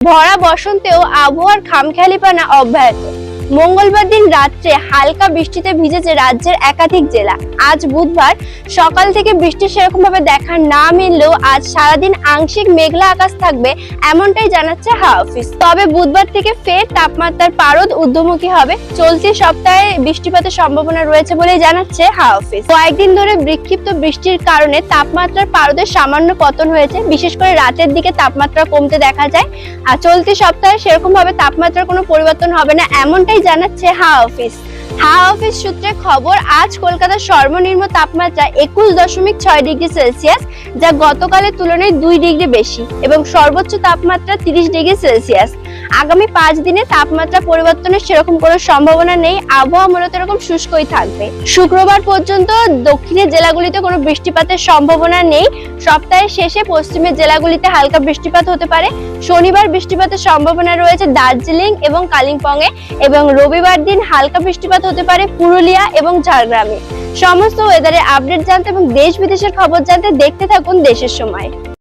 ভরা বসন্তেও আবহাওয়ার খামখেয়ালিপানা অব্যাহত। মঙ্গলবার দিন রাত্রে হালকা বৃষ্টিতে ভিজেছে রাজ্যের একাধিক জেলা। আজ বুধবার সকাল থেকে বৃষ্টি সেরকম ভাবে দেখা না মিললেও আজ সারাদিন আংশিক মেঘলা আকাশ থাকবে এমনটাই জানাচ্ছে হাওয়া অফিস। তবে বুধবার থেকে ফের তাপমাত্রার পারদ ঊর্ধ্বমুখী হবে। চলতি সপ্তাহে বৃষ্টিপাতের সম্ভাবনা রয়েছে বলে জানাচ্ছে হাওয়া অফিস। কয়েকদিন ধরে বিক্ষিপ্ত বৃষ্টির কারণে তাপমাত্রার পারদের সামান্য পতন হয়েছে। বিশেষ করে রাতের দিকে তাপমাত্রা কমতে দেখা যায়। আর চলতি সপ্তাহে সেরকম ভাবে তাপমাত্রার কোনো পরিবর্তন হবে না এমনটাই জানাচ্ছে হাওয়া অফিস। হাওয়া অফিস সূত্রে খবর, আজ কলকাতার সর্বনিম্ন তাপমাত্রা একুশ দশমিক ছয় ডিগ্রি সেলসিয়াস, যা গতকালের তুলনায় দুই ডিগ্রি বেশি এবং সর্বোচ্চ তাপমাত্রা তিরিশ ডিগ্রি সেলসিয়াস। আগামী পাঁচ দিনে তাপমাত্রা পরিবর্তনের সেরকম কোনো সম্ভাবনা নেই। আবহাওয়া মূলত এরকম শুষ্কই থাকবে। শুক্রবার পর্যন্ত দক্ষিণের জেলাগুলিতে কোনো বৃষ্টিপাতের সম্ভাবনা নেই। সপ্তাহের শেষে পশ্চিমের জেলাগুলিতে হালকা বৃষ্টিপাত হতে পারে। শনিবার বৃষ্টিপাতের সম্ভাবনা রয়েছে দার্জিলিং এবং কালিম্পং এ এবং রবিবার দিন হালকা বৃষ্টিপাত হতে পারে পুরুলিয়া এবং ঝাড়গ্রামে। সমস্ত ওয়েদারের আপডেট জানতে এবং দেশ বিদেশের খবর জানতে দেখতে থাকুন দেশের সময়।